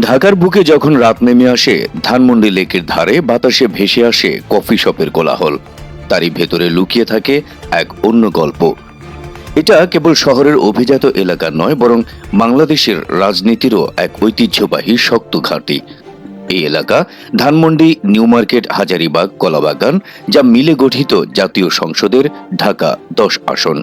ঢাকার বুকে যখন রাত নেমে আসে, ধানমন্ডি লেকের ধারে বাতাসে ভেসে আসে কফি শপের কোলাহল। তারই ভেতরে লুকিয়ে থাকে এক অন্য গল্প। এটা কেবল শহরের অভিজাত এলাকা নয়, বরং বাংলাদেশের রাজনীতিরও এক ঐতিহ্যবাহী শক্ত ঘাঁটি। এই এলাকা ধানমন্ডি, নিউ মার্কেট, হাজারিবাগ, কলাবাগান, যা মিলে গঠিত জাতীয় সংসদের ঢাকা দশ আসন।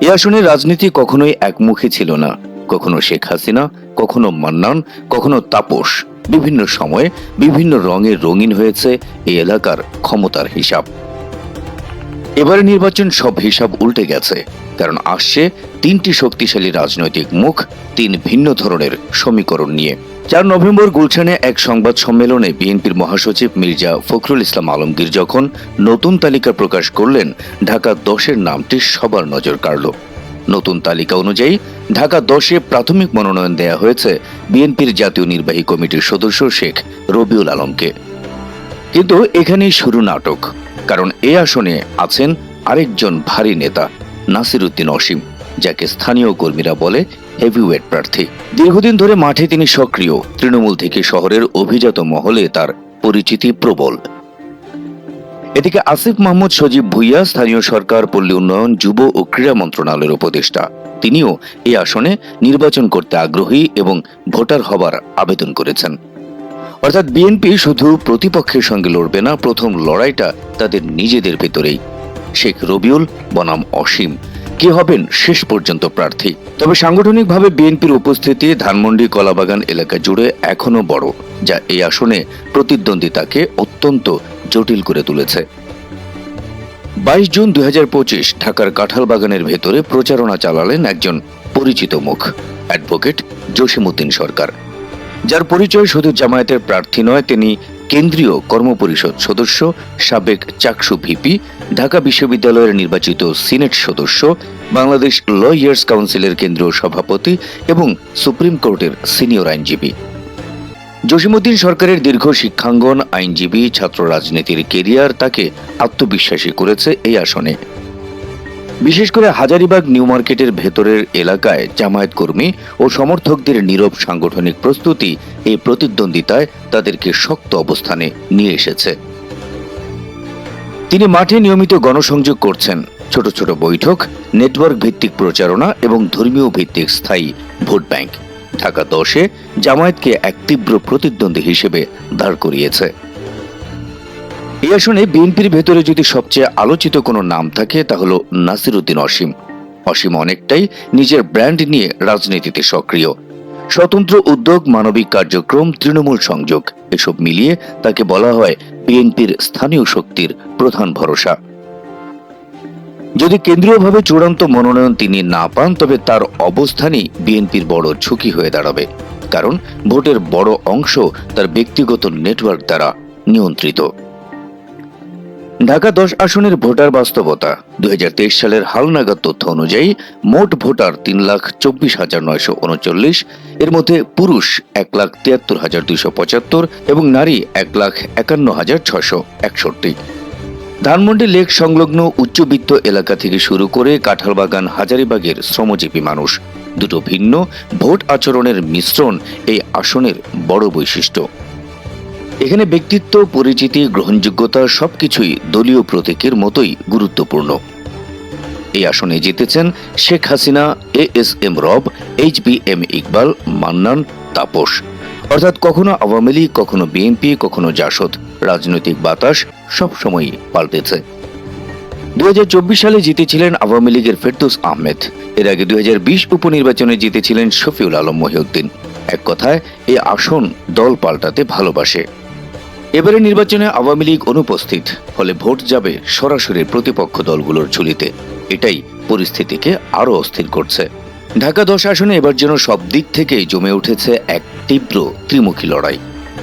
এ আসনে রাজনীতি কখনোই একমুখী ছিল না। কখনো শেখ হাসিনা, কখনো মান্নান, কখনো তাপস। বিভিন্ন সময়ে বিভিন্ন রঙে রঙিন হয়েছে এই এলাকার ক্ষমতার হিসাব। এবারে নির্বাচন সব হিসাব উল্টে গেছে, কারণ আসছে তিনটি শক্তিশালী রাজনৈতিক মুখ, তিন ভিন্ন ধরনের সমীকরণ নিয়ে। চার নভেম্বর গুলশানে এক সংবাদ সম্মেলনে বিএনপির মহাসচিব মির্জা ফখরুল ইসলাম আলমগীর যখন নতুন তালিকা প্রকাশ করলেন, ঢাকা দশের নামটি সবার নজর কাড়ল। নতুন তালিকা অনুযায়ী, ঢাকা দশে প্রাথমিক মনোনয়ন দেয়া হয়েছে বিএনপির জাতীয় নির্বাহী কমিটির সদস্য শেখ রবিউল আলমকে। কিন্তু এখানেই শুরু নাটক, কারণ এ আসনে আছেন আরেকজন ভারী নেতা নাসির উদ্দিন অসীম, যাকে স্থানীয় কর্মীরা বলে হেভিওয়েট প্রার্থী। দীর্ঘদিন ধরে মাঠে তিনি সক্রিয়, তৃণমূল থেকে শহরের অভিজাত মহলে তার পরিচিতি প্রবল। এদিকে আসিফ মাহমুদ সজীব ভুইয়া, স্থানীয় সরকার, পল্লী উন্নয়ন, যুব ও ক্রীড়া মন্ত্রণালয়ের উপদেষ্টা। তিনিও এই আসনে নির্বাচন করতে আগ্রহী এবং ভোটার হবার আবেদন করেছেন। অর্থাৎ বিএনপি শুধু প্রতিপক্ষের সঙ্গে লড়বে না, প্রথম লড়াইটা তাদের নিজেদের ভেতরেই। শেখ রবিউল, বনাম অসীম। কে হবেন শেষ পর্যন্ত প্রার্থী? তবে সাংগঠনিকভাবে বিএনপির উপস্থিতি ধানমন্ডি কলাবাগান এলাকা জুড়ে এখনও বড়, যা এই আসনে প্রতিদ্বন্দ্বিতাকে অত্যন্ত জটিল করে তুলেছে। বাইশ জুন দু হাজার পঁচিশ ঢাকার কাঁঠাল বাগানের ভেতরে প্রচারণা চালালেন একজন পরিচিত মুখ, অ্যাডভোকেট জসিমউদ্দিন সরকার। যার পরিচয় শুধু জামায়াতের প্রার্থী নয়, তিনি কেন্দ্রীয় কর্মপরিষদ সদস্য, সাবেক চাকসু ভিপি, ঢাকা বিশ্ববিদ্যালয়ের নির্বাচিত সিনেট সদস্য, বাংলাদেশ ল ইয়ার্স কাউন্সিলের কেন্দ্রীয় সভাপতি এবং সুপ্রিম কোর্টের সিনিয়র আইনজীবী। জসিমউদ্দিন সরকারের দীর্ঘ শিক্ষাঙ্গন আইনজীবী, ছাত্র রাজনীতির কেরিয়ার তাকে আত্মবিশ্বাসী করেছে এই আসনে। বিশেষ করে হাজারিবাগ নিউ মার্কেটের ভেতরের এলাকায় জামায়াত কর্মী ও সমর্থকদের নীরব সাংগঠনিক প্রস্তুতি এই প্রতিদ্বন্দ্বিতায় তাদেরকে শক্ত অবস্থানে নিয়ে এসেছে। তিনি মাঠে নিয়মিত গণসংযোগ করছেন, ছোট ছোট বৈঠক, নেটওয়ার্ক ভিত্তিক প্রচারণা এবং ধর্মীয় ভিত্তিক স্থায়ী ভোট ব্যাংক। ঢাকা দশে জামায়াতকে এক তীব্র প্রতিদ্বন্দ্বী হিসেবে দাঁড় করিয়েছে। এই আসনে বিএনপির ভেতরে যদি সবচেয়ে আলোচিত কোনো নাম থাকে, তা হলো নাসিরুদ্দিন অসীম। অসীম অনেকটাই নিজের ব্র্যান্ড নিয়ে রাজনীতিতে সক্রিয়। স্বতন্ত্র উদ্যোগ, মানবিক কার্যক্রম, তৃণমূল সংযোগ, এসব মিলিয়ে তাকে বলা হয় বিএনপির স্থানীয় শক্তির প্রধান ভরসা। যদি কেন্দ্রীয়ভাবে চূড়ান্ত মনোনয়ন তিনি না পান, তবে তার অবস্থানই বিএনপির বড় ঝুঁকি হয়ে দাঁড়াবে। কারণ ভোটের বড় অংশ তার ব্যক্তিগত নেটওয়ার্ক দ্বারা নিয়ন্ত্রিত। ঢাকা দশ আসনের ভোটার বাস্তবতা। দুই হাজার তেইশ সালের হালনাগাদ তথ্য অনুযায়ী মোট ভোটার তিন লাখ চব্বিশ হাজার নয়শো উনচল্লিশ, এর মধ্যে পুরুষ এক লাখ তিয়াত্তর হাজার দুইশো পঁচাত্তর এবং নারী এক লাখ একান্ন হাজার ছশো একষট্টি। ধানমন্ডি লেক সংলগ্ন উচ্চবিত্ত এলাকা থেকে শুরু করে কাঁঠালবাগান, হাজারিবাগের শ্রমজীবী মানুষ। দুটো ভিন্ন ভোট আচরণের মিশ্রণ এই আসনের বড় বৈশিষ্ট্য। এখানে ব্যক্তিত্ব, পরিচিতি, গ্রহণযোগ্যতা সবকিছুই দলীয় প্রতীকের মতোই গুরুত্বপূর্ণ। এই আসনে জিতেছেন Sheikh Hasina, A S M Rab, H B M Iqbal, Mannan, Taposh. অর্থাৎ কখনো আওয়ামী লীগ, কখনো বিএনপি, কখনো জাসদ। রাজনৈতিক বাতাস সবসময়ই পাল্টেছে। দুই হাজার চব্বিশ সালে জিতেছিলেন আওয়ামী লীগের ফেরদৌস আহমেদ। এর আগে দুই হাজার বিশ উপনির্বাচনে জিতেছিলেন শফিউল আলম মহিউদ্দিন। এক কথায়, এ আসন দল পাল্টাতে ভালোবাসে। এবারে নির্বাচনে আওয়ামী লীগ অনুপস্থিত, ফলে ভোট যাবে সরাসরি প্রতিপক্ষ দলগুলোর ঝুলিতে। এটাই পরিস্থিতিকে আরও অস্থির করছে। ঢাকা দশ আসনে এবার যেন সব দিক থেকেই জমে উঠেছে এক তীব্র ত্রিমুখী লড়াই।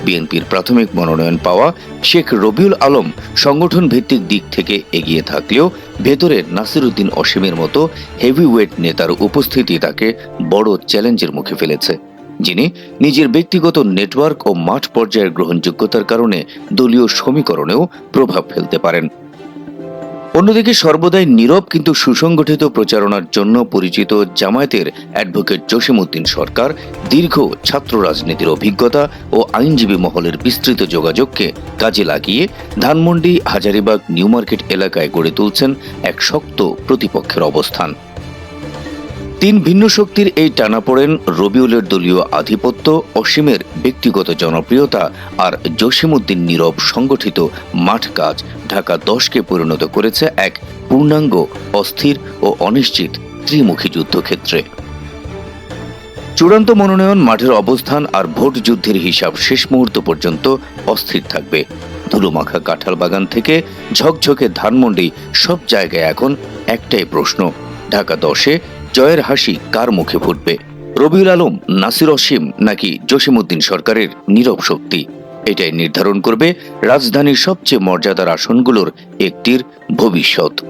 বিএনপির প্রাথমিক মনোনয়ন পাওয়া শেখ রবিউল আলম সংগঠন ভিত্তিক দিক থেকে এগিয়ে থাকলেও ভেতরে নাসিরুদ্দিন অসীমের মতো হেভিওয়েট নেতার উপস্থিতি তাকে বড় চ্যালেঞ্জের মুখে ফেলেছে। যিনি নিজের ব্যক্তিগত নেটওয়ার্ক ও মাঠ পর্যায়ের গ্রহণযোগ্যতার কারণে দলীয় সমীকরণেও প্রভাব ফেলতে পারেন। অন্যদিকে সর্বদাই নীরব কিন্তু সুসংগঠিত প্রচারণার জন্য পরিচিত জামায়াতের অ্যাডভোকেট জসিমউদ্দিন সরকার দীর্ঘ ছাত্র রাজনীতির অভিজ্ঞতা ও আইনজীবী মহলের বিস্তৃত যোগাযোগকে কাজে লাগিয়ে ধানমন্ডি, হাজারিবাগ, নিউ মার্কেট এলাকায় গড়ে তুলছেন এক শক্ত প্রতিপক্ষের অবস্থান। তিন ভিন্ন শক্তির এই টানাপোড়েন রবিউলের দলীয় আধিপত্য, অসীমের ব্যক্তিগত জনপ্রিয়তা আর জসিমউদ্দিন নীরব সংগঠিত মাঠ কাজ ঢাকা দশকে পরিণত করেছে এক পূর্ণাঙ্গ, অস্থির ও অনিশ্চিত ত্রিমুখী যুদ্ধক্ষেত্রে। চূড়ান্ত মনোনয়ন, মাঠের অবস্থান আর ভোট যুদ্ধের হিসাব শেষ মুহূর্ত পর্যন্ত অস্থির থাকবে। ধুলোমাখা কাঁঠাল বাগান থেকে ঝকঝকে ধানমন্ডি সব জায়গায় এখন একটাই প্রশ্ন, ঢাকা দশে জয়ের হাসি কার মুখে ফুটবে? রবিউল আলম, নাসির অসীম নাকি জসিমউদ্দিন সরকারের নীরব শক্তি? এটাই নির্ধারণ করবে রাজধানীর সবচেয়ে মর্যাদার আসনগুলোর একটির ভবিষ্যৎ।